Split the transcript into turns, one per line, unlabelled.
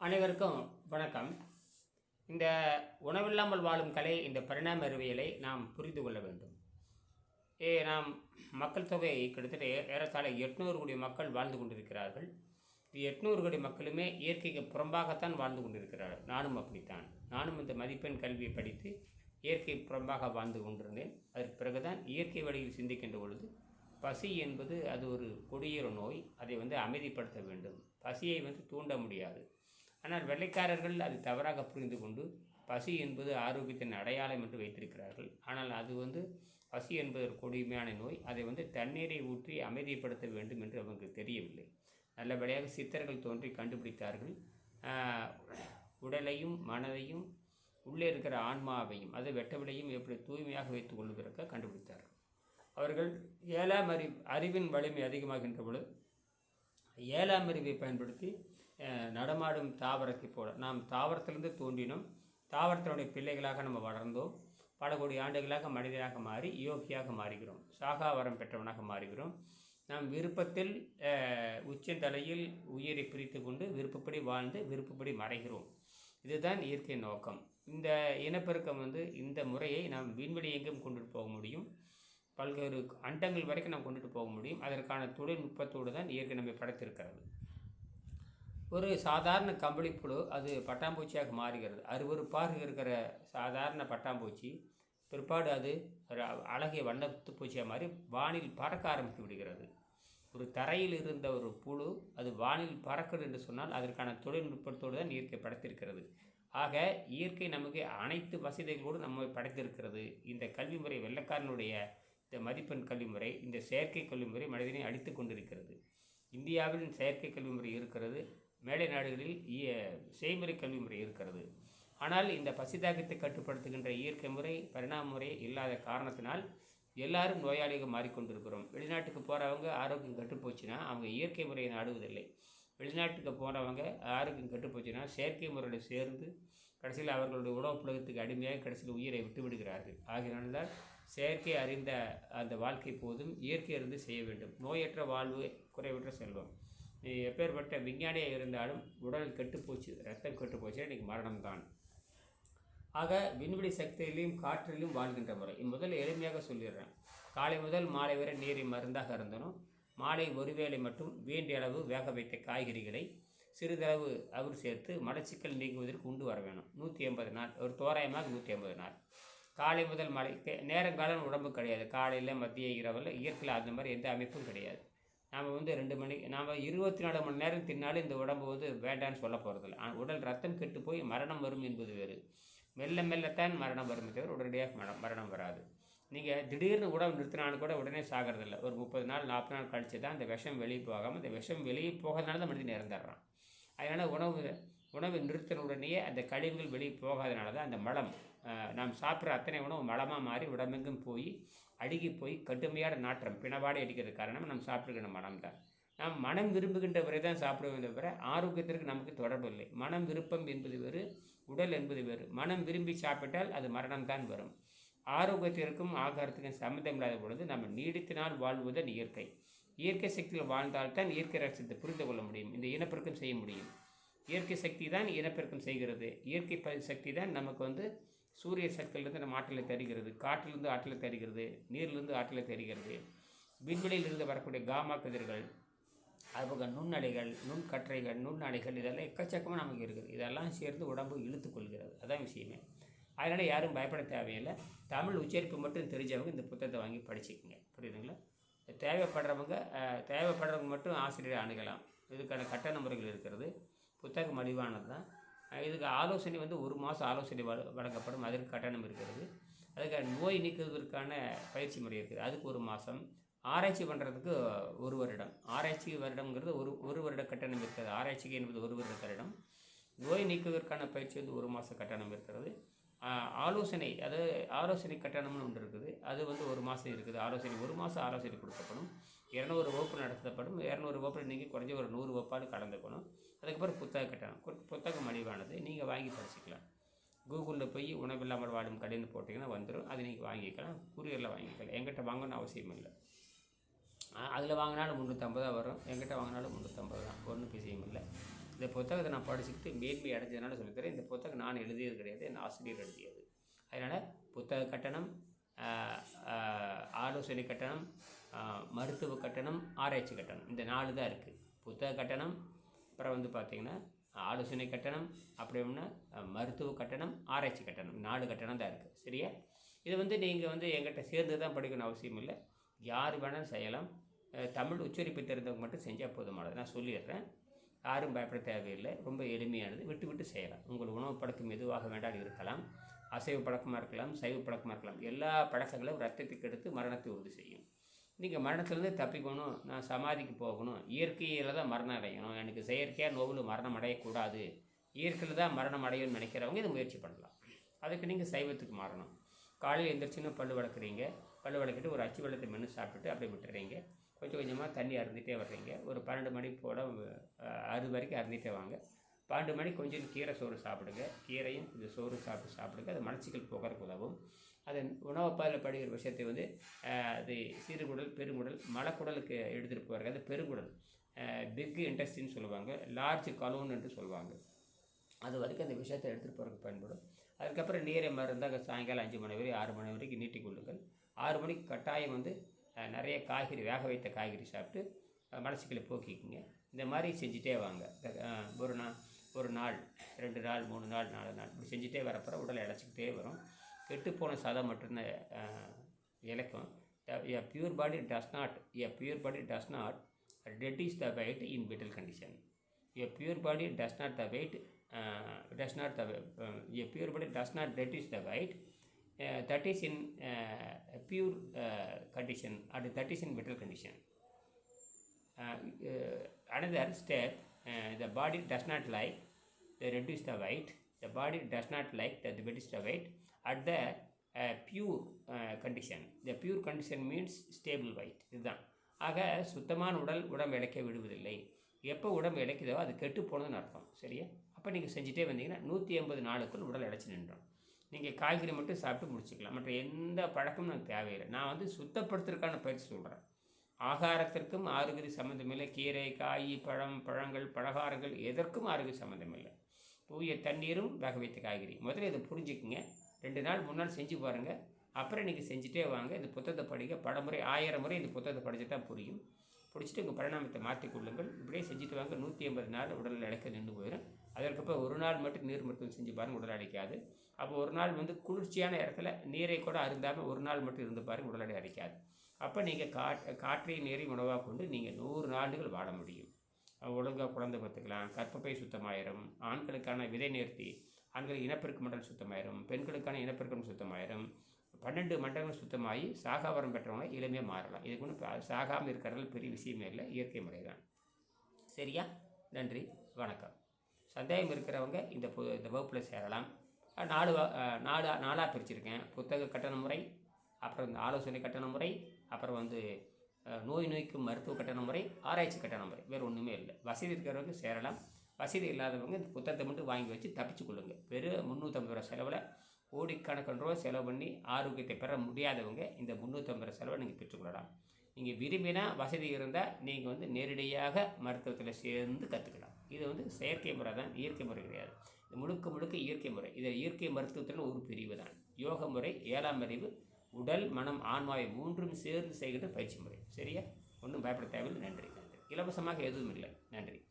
அனைவருக்கும் வணக்கம். இந்த உணவில்லாமல் வாழும் கலை இந்த பரிணாம அறிவியலை நாம் புரிந்து கொள்ள வேண்டும். ஏ நாம் மக்கள் தொகை கிட்டத்தட்ட ஏறத்தாழ எட்நூறு கோடி மக்கள் வாழ்ந்து கொண்டிருக்கிறார்கள். இது எட்நூறு கோடி மக்களுமே இயற்கைக்கு புறம்பாகத்தான் வாழ்ந்து கொண்டிருக்கிறார்கள். நானும் அப்படித்தான். நானும் இந்த மதிப்பெண் கல்வியை படித்து இயற்கை புறம்பாக வாழ்ந்து கொண்டிருந்தேன். அதற்கு பிறகுதான் இயற்கை வழியில் சிந்திக்கின்ற பொழுது பசி என்பது அது ஒரு கொடியேற நோய். அதை வந்து அமைதிப்படுத்த வேண்டும். பசியை வந்து தூண்ட முடியாது. ஆனால் வெள்ளைக்காரர்கள் அது தவறாக புரிந்து கொண்டு பசி என்பது ஆரோக்கியத்தின் அடையாளம் என்று வைத்திருக்கிறார்கள். ஆனால் அது வந்து பசி என்பது ஒரு கொடுமையான நோய். அதை வந்து தண்ணீரை ஊற்றி அமைதிப்படுத்த வேண்டும் என்று அவங்களுக்கு தெரியவில்லை. நல்லபடியாக சித்தர்கள் தோன்றி கண்டுபிடித்தார்கள். உடலையும் மனதையும் உள்ளே இருக்கிற ஆன்மாவையும் அது வெட்டவிலையும் எப்படி தூய்மையாக வைத்துக் கொள்வதற்கு கண்டுபிடித்தார்கள். அவர்கள் ஏழாம் அறி அறிவின் வலிமை அதிகமாகின்ற பொழுது ஏழாம் அறிவை பயன்படுத்தி நடமாடும் தாவரத்தை போல நாம் தாவரத்திலிருந்து தோன்றினோம். தாவரத்தினுடைய பிள்ளைகளாக நம்ம வளர்ந்தோம். பல கோடி ஆண்டுகளாக மனிதனாக மாறி யோகியாக மாறுகிறோம். சாகாவரம் பெற்றவனாக மாறுகிறோம். நாம் விருப்பத்தில் உச்சந்தலையில் உயிரை பிரித்து கொண்டு விருப்பப்படி வாழ்ந்து விருப்பப்படி மறைகிறோம். இதுதான் இயற்கை நோக்கம். இந்த இனப்பெருக்கம் வந்து இந்த முறையை நாம் விண்வெளி எங்கும் கொண்டுட்டு போக முடியும். பல்வேறு அண்டங்கள் வரைக்கும் நாம் கொண்டுட்டு போக முடியும். அதற்கான தொழில்நுட்பத்தோடு தான் இயற்கை நம்மை படைத்திருக்கிறது. ஒரு சாதாரண கம்பளிப்புழு அது பட்டாம்பூச்சியாக மாறுகிறது. அருவருப்பாக இருக்கிற சாதாரண பட்டாம்பூச்சி பிற்பாடு அது ஒரு அழகிய வண்ணத்து பூச்சியாக மாறி வானில் பறக்க ஆரம்பித்து விடுகிறது. ஒரு தரையில் இருந்த ஒரு புழு அது வானில் பறக்கிறது என்று சொன்னால் அதற்கான தொழில்நுட்பத்தோடு தான் இயற்கை படைத்திருக்கிறது. ஆக இயற்கை நமக்கு அனைத்து வசதிகளோடு நம்மை படைத்திருக்கிறது. இந்த கல்வி முறை வெள்ளக்காரனுடைய இந்த மதிப்பெண் கல்வி முறை இந்த செயற்கை கல்வி முறை மனிதனை அடித்து கொண்டிருக்கிறது. இந்தியாவில் செயற்கை கல்வி முறை இருக்கிறது. மேலை நாடுகளில் இய- செய்முறை கல்வி முறை இருக்கிறது. ஆனால் இந்த பசிதாகத்தை கட்டுப்படுத்துகின்ற இயற்கை முறை பரிணாம முறை இல்லாத காரணத்தினால் எல்லாரும் நோயாளிகள் மாறிக்கொண்டிருக்கிறோம். வெளிநாட்டுக்கு போகிறவங்க ஆரோக்கியம் கட்டுப்போச்சுன்னா அவங்க இயற்கை முறையை நாடுவதில்லை. வெளிநாட்டுக்கு போகிறவங்க ஆரோக்கியம் கட்டுப்போச்சுன்னா செயற்கை முறையில் சேர்ந்து கடைசியில் அவர்களுடைய உணவு புலகத்துக்கு அடிமையாக கடைசியில் உயிரை விட்டு விடுகிறார்கள். ஆகையினால்தான் செயற்கை அறிந்த அந்த வாழ்க்கை போதும் இயற்கை இருந்து செய்ய வேண்டும். நோயற்ற வாழ்வு குறைவற்ற செல்வம். நீ எப்பேற்பட்ட விஞ்ஞானியாக இருந்தாலும் உடல் கெட்டுப்போச்சு ரத்தம் கெட்டுப்போச்சு இன்றைக்கி மரணம்தான். ஆக விண்வெளி சக்தியிலையும் காற்றிலும் வாழ்கின்ற முறை. முதல்ல எளிமையாக சொல்லிடுறேன். காலை முதல் மாலை வரை நீரை மருந்தாக இருந்தனும் மாலை ஒருவேளை மட்டும் வேண்டிய அளவு வேக வைத்த காய்கறிகளை சிறிதளவு அவர் சேர்த்து மலச்சிக்கல் நீங்குவதற்கு உண்டு வர வேணும். நூற்றி எண்பது நாள் ஒரு தோராயமாக நூற்றி எண்பது நாள். காலை முதல் மலை தே- நேரங்காலம் உடம்பு கிடையாது. காலையில் மத்திய இரவில் இயற்கையில் அந்த மாதிரி எந்த அமைப்பும் கிடையாது. நாம் வந்து ரெண்டு மணி நாம் இருபத்தி நாலு மணி நேரம் தின்னாலும் இந்த உடம்பு வந்து வேண்டான்னு சொல்ல போகிறதில்ல ஆனால் உடல் ரத்தம் கெட்டு போய் மரணம் வரும் என்பது வேறு. மெல்ல மெல்லத்தான் மரணம் வருமே தவிர உடனடியாக மரணம் மரணம் வராது. நீங்கள் திடீர்னு உடம்பு நிறுத்தினாலும் கூட உடனே சாகிறதில்ல. ஒரு முப்பது நாள் நாற்பது நாள் கழித்து தான் அந்த விஷம் வெளியே போகாமல் அந்த விஷம் வெளியே போகாதனால தான் மனிதன் இறந்துடுறான். அதனால் உணவு உணவு நிறுத்தின உடனேயே அந்த கழிவுகள் வெளியே போகாதனால தான் அந்த மலம் நாம் சாப்பிட்ற அத்தனை உணவு மலமாக மாறி உடம்பெங்கும் போய் அழுகி போய் கடுமையான நாற்றம் பிணவாடை அடிக்கிறது காரணம் நாம் சாப்பிடுகிற மனம் தான். நாம் மனம் விரும்புகின்ற வரை தான் சாப்பிடுவோம் தவிர ஆரோக்கியத்திற்கு நமக்கு தொடர்பு இல்லை. மனம் விருப்பம் என்பது வேறு உடல் என்பது வேறு. மனம் விரும்பி சாப்பிட்டால் அது மரணம்தான் வரும். ஆரோக்கியத்திற்கும் ஆகாரத்துக்கும் சம்மந்தம் இல்லாத பொழுது நம்ம நீடித்தினால் வாழ்வதன் இயற்கை. இயற்கை சக்தியில் வாழ்ந்தால்தான் இயற்கை ரகசியத்தை புரிந்து கொள்ள முடியும். இந்த இனப்பெருக்கம் செய்ய முடியும். இயற்கை சக்தி தான் இனப்பெருக்கம் செய்கிறது. இயற்கை சக்தி தான் நமக்கு வந்து சூரிய சக்தியிலிருந்து நம்ம ஆற்றலை தருகிறது காற்றிலிருந்து ஆற்றலை தருகிறது நீர்லேருந்து ஆற்றலை தருகிறது. விண்வெளியிலிருந்து வரக்கூடிய காமா கதிர்கள் அதுபோக நுண்ணலைகள் நுண்கற்றைகள் நுண்ணலைகள் இதெல்லாம் எக்கச்சக்கமாக நமக்கு இருக்குது. இதெல்லாம் சேர்ந்து உடம்பு இழுத்துக்கொள்கிறது அதான் விஷயமே. அதனால் யாரும் பயப்பட தேவையில்லை. தமிழ் உச்சரிப்பு மட்டும் தெரிஞ்சவங்க இந்த புத்தகத்தை வாங்கி படிச்சுக்கோங்க. புரியுதுங்களா? தேவைப்படுறவங்க தேவைப்படுறவங்க மட்டும் ஆசிரியரை அணுகலாம். இதுக்கான கட்டண முறைகள் இருக்கிறது. புத்தகம் மலிவானது தான் இதுக்கு ஆலோசனை வந்து ஒரு மாதம் ஆலோசனை வழங்கப்படும். அதற்கு கட்டணம் இருக்கிறது. அதுக்கு நோய் நீக்குவதற்கான பயிற்சி முறை இருக்குது. அதுக்கு ஒரு மாதம் ஆராய்ச்சி பண்ணுறதுக்கு ஒரு வருடம். ஆராய்ச்சி வருடங்கிறது ஒரு ஒரு வருட கட்டணம் இருக்கிறது. ஆராய்ச்சிக்கு என்பது ஒரு வருட கட்டணம். நோய் நீக்குவதற்கான பயிற்சி வந்து ஒரு மாத கட்டணம் இருக்கிறது. ஆலோசனை அதாவது ஆலோசனை கட்டணம்னு ஒன்று இருக்குது. அது வந்து ஒரு மாதம் இருக்குது. ஆலோசனை ஒரு மாதம் ஆலோசனை கொடுக்கப்படும். இரநூறு வகுப்பு நடத்தப்படும். இரநூறு வகுப்பு நீங்கள் குறைஞ்ச ஒரு நூறு வகுப்பாடு கலந்துக்கணும். அதுக்கப்புறம் புத்தக கட்டணம். புத்தகம் மலிவானது. நீங்கள் வாங்கி படிச்சுக்கலாம். கூகுளில் போய் உணவில்லாமல் வாடும் கடைன்னு போட்டிங்கன்னா வந்துடும் அதை நீங்கள் வாங்கிக்கலாம். கூரியரில் வாங்கிக்கலாம். எங்கிட்ட வாங்கணும்னு அவசியம் இல்லை. அதில் வாங்கினாலும் முந்நூற்றம்பது தான் வரும். எங்கிட்ட வாங்கினாலும் முந்நூற்றம்பது தான். ஒன்றும் விஷயம் இல்லை. இந்த புத்தகத்தை நான் படிச்சுக்கிட்டு மேன்மை அடைஞ்சதுனால சொல்லித்தரேன். இந்த புத்தகம் நான் எழுதியது கிடையாது என் ஆசிரியர் எழுதியது. அதனால் புத்தக கட்டணம் ஆலோசனை கட்டணம் மருத்துவ கட்டணம் ஆராய்ச்சி கட்டணம் இந்த நாலு தான் இருக்குது புத்தக கட்டணம் அப்புறம் வந்து பார்த்திங்கன்னா ஆலோசனை கட்டணம் அப்படி ஒன்று மருத்துவ கட்டணம் ஆராய்ச்சி கட்டணம் நாலு கட்டணம் தான் இருக்குது சரியா? இது வந்து நீங்கள் வந்து எங்கிட்ட சேர்ந்து தான் படிக்கணும் அவசியம் இல்லை. யார் வேணாலும் செய்யலாம். தமிழ் உச்சரிப்பு தெரிந்தவங்க மட்டும் செஞ்சால் போதுமானது. நான் சொல்லிடுறேன். யாரும் பயப்பட தேவையில்லை. ரொம்ப எளிமையானது. விட்டு விட்டு செய்யலாம். உங்கள் உணவு பழக்கம் எதுவாக வேண்டாலும் இருக்கலாம். அசைவ பழக்கமாக இருக்கலாம் சைவ பழக்கமாக இருக்கலாம். எல்லா பழக்கங்களும் ரத்தத்துக்கு எடுத்து மரணத்தை உறுதி செய்யும். நீங்கள் மரணத்துலேருந்து தப்பிக்கணும். நான் சமாதிக்கு போகணும். இயற்கையில் தான் மரணம் அடையணும். எனக்கு செயற்கையாக நோவில் மரணம் அடையக்கூடாது. இயற்கையில் தான் மரணம் அடையணும்னு நினைக்கிறவங்க இதை முயற்சி பண்ணலாம். அதுக்கு நீங்கள் சைவத்துக்கு மாறணும். காலையில் எந்திரிச்சின்னு பல்லு வளர்க்குறீங்க. பல்லு வளர்க்கிட்டு ஒரு அச்சு வெள்ளத்தை மென்று சாப்பிட்டுட்டு அப்படியே விட்டுறீங்க. கொஞ்சம் கொஞ்சமாக தண்ணி அருந்திட்டே வர்றீங்க. ஒரு பன்னெண்டு மணி போல் அது வரைக்கும் அருந்திட்டே வாங்க. பன்னெண்டு மணிக்கு கொஞ்சம் கீரை சோறு சாப்பிடுங்க. கீரையும் கொஞ்சம் சோறு சாப்பிட்டு சாப்பிடுங்க. அது மலச்சிக்கல் போகிறதுக்கு உதவும். அதன் உணவு பாலில் படிக்கிற விஷயத்தை வந்து அது சிறுகுடல் பெருங்குடல் மலக்குடலுக்கு எடுத்துகிட்டு போகிறது அது பெருங்குடல். பிக் இன்டெஸ்டின்னு சொல்லுவாங்க. லார்ஜ் கலோன் என்று சொல்லுவாங்க. அது வரைக்கும் அந்த விஷயத்தை எடுத்துகிட்டு போகிறதுக்கு பயன்படும். அதுக்கப்புறம் நீரை மருந்தாக சாயங்காலம் அஞ்சு மணி வரை ஆறு மணி வரைக்கும் நீட்டிக் கொள்ளுங்கள். ஆறு மணிக்கு கட்டாயம் வந்து நிறைய காய்கறி வேக வைத்த காய்கறி சாப்பிட்டு அஹ், மலச்சிக்கலை போக்கிக்குங்க. இந்த மாதிரி செஞ்சுட்டே வாங்க. ஒரு நாள் ஒரு நாள் ரெண்டு நாள் மூணு நாள் நாலு நாள் இப்படி செஞ்சுட்டே வரப்போ உடலை இழைச்சிக்கிட்டே வரும். கெட்டுப்போன சதம் மட்டும்தான் அஹ், இழக்கும் a pure body does not a pure body does not reduce the weight in vital condition. A pure body does not the weight uh, a pure body does not pure is the weight reduce the weight uh, that is in uh, a pure uh, condition or that is in vital condition uh, uh, another step uh, the body does not like they reduce the weight the body does not like that they reduce the weight at the uh, pure uh, condition the pure condition means stable weight இதுதான் ஆக சுத்தமான உடல் உடம்பு இழைக்க விடுவதில்லை எப்போ உடம்பு இழைக்குதோ அது கெட்டு போனதுன்னு அர்த்தம் சரியா அப்போ நீங்கள் செஞ்சுட்டே வந்தீங்கன்னா நூற்றி எண்பது நாளுக்குள் உடல் இழைச்சி நின்றோம் நீங்கள் காய்கறி மட்டும் சாப்பிட்டு முடிச்சுக்கலாம். மற்ற எந்த பழக்கமும் எனக்கு தேவையில்லை. நான் வந்து சுத்தப்படுத்துறதுக்கான பயிற்சி சொல்கிறேன் ஆகாரத்திற்கும் ஆரோக்கிய சம்மந்தமில்லை கீரை காய் பழம் பழங்கள் பலகாரங்கள் எதற்கும் ஆரோக்கிய சம்மந்தமில்லை தூய தண்ணீரும் வேக வைத்த காய்கறி. முதல்ல இதை புரிஞ்சுக்குங்க. ரெண்டு நாள் மூணு நாள் செஞ்சு பாருங்கள் அப்புறம் நீங்கள் செஞ்சுட்டே வாங்க. இந்த புத்தகத்தை படிக்க பலமுறை ஆயிரம் முறை இந்த புத்தகத்தை படிச்சுட்டா புரியும். பிடிச்சிட்டு உங்கள் பரிணாமத்தை மாற்றிக் கொள்ளுங்கள். இப்படியே செஞ்சுட்டு வாங்க. நூற்றி ஐம்பது நாள் உடல் இழக்க நின்று போயிடும் அதற்கப்புறம் ஒரு நாள் மட்டும் நீர் மருத்துவம் செஞ்சு பாருங்கள் உடல் அடைக்காது அப்போ ஒரு நாள் வந்து குளிர்ச்சியான இடத்துல நீரை கூட அருந்தாமல் ஒரு நாள் மட்டும் இருந்து பாருங்கள் உடல் எடை அடைக்காது அப்போ நீங்கள் காட் காற்றையும் நீரையும் உணவாக கொண்டு நீங்கள் நூறு நாடுகள் வாழ முடியும். ஒழுங்காக குழந்தை பார்த்துக்கலாம் கற்பப்பை சுத்தமாயிரும் ஆண்களுக்கான விதை நேர்த்தி ஆண்கள் இனப்பெருக்க மண்டலம் சுத்தமாயிரும் பெண்களுக்கான இனப்பெருக்கம் சுத்தமாயிரும். பன்னெண்டு மண்டலங்கள் சுத்தமாகி சாகாவரம் பெற்றவங்க இளமையாக மாறலாம். இதுக்கு ஒன்றும் சாகாமல் இருக்கிறதுல பெரிய விஷயமே இல்லை இயற்கை முறை தான் சரியா? நன்றி வணக்கம். சந்தேகம் இருக்கிறவங்க இந்த பு இந்த வகுப்பில் சேரலாம். நாலு நாலு நாளாக பிரிச்சிருக்கேன். புத்தக கட்டண முறை அப்புறம் இந்த ஆலோசனை கட்டண முறை அப்புறம் வந்து நோய் நோய்க்கும் மருத்துவ கட்டண முறை ஆராய்ச்சி கட்டண முறை. வேறு ஒன்றுமே இல்லை. வசதி இருக்கிறவங்க சேரலாம். வசதி இல்லாதவங்க இந்த புத்தகத்தை மட்டும் வாங்கி வச்சு தப்பிச்சு கொள்ளுங்க. வெறும் முந்நூற்றம்பது ரூபா செலவில் கோடிக்கணக்கான ரூபா செலவு பண்ணி ஆரோக்கியத்தை பெற முடியாதவங்க இந்த முந்நூற்றம்பது ரூபா செலவை நீங்கள் பெற்றுக்கொள்ளலாம் நீங்கள் விரும்பினா வசதி இருந்தால் நீங்கள் வந்து நேரடியாக மருத்துவத்தில் சேர்ந்து கற்றுக்கலாம் செயற்கை முறை தான் இயற்கை முறை கிடையாது. இது முழுக்க முழுக்க இயற்கை முறை. இது இயற்கை மருத்துவத்தில் ஒரு பிரிவு தான். யோக முறை ஏழாம் அறிவு உடல் மனம் ஆன்மாவை மூன்றும் சேர்ந்து செய்கின்ற பயிற்சி முறை. சரியா? ஒன்றும் பயப்பட தேவையில்லை. நன்றி நன்றி. இலவசமாக எதுவும் இல்லை. நன்றி.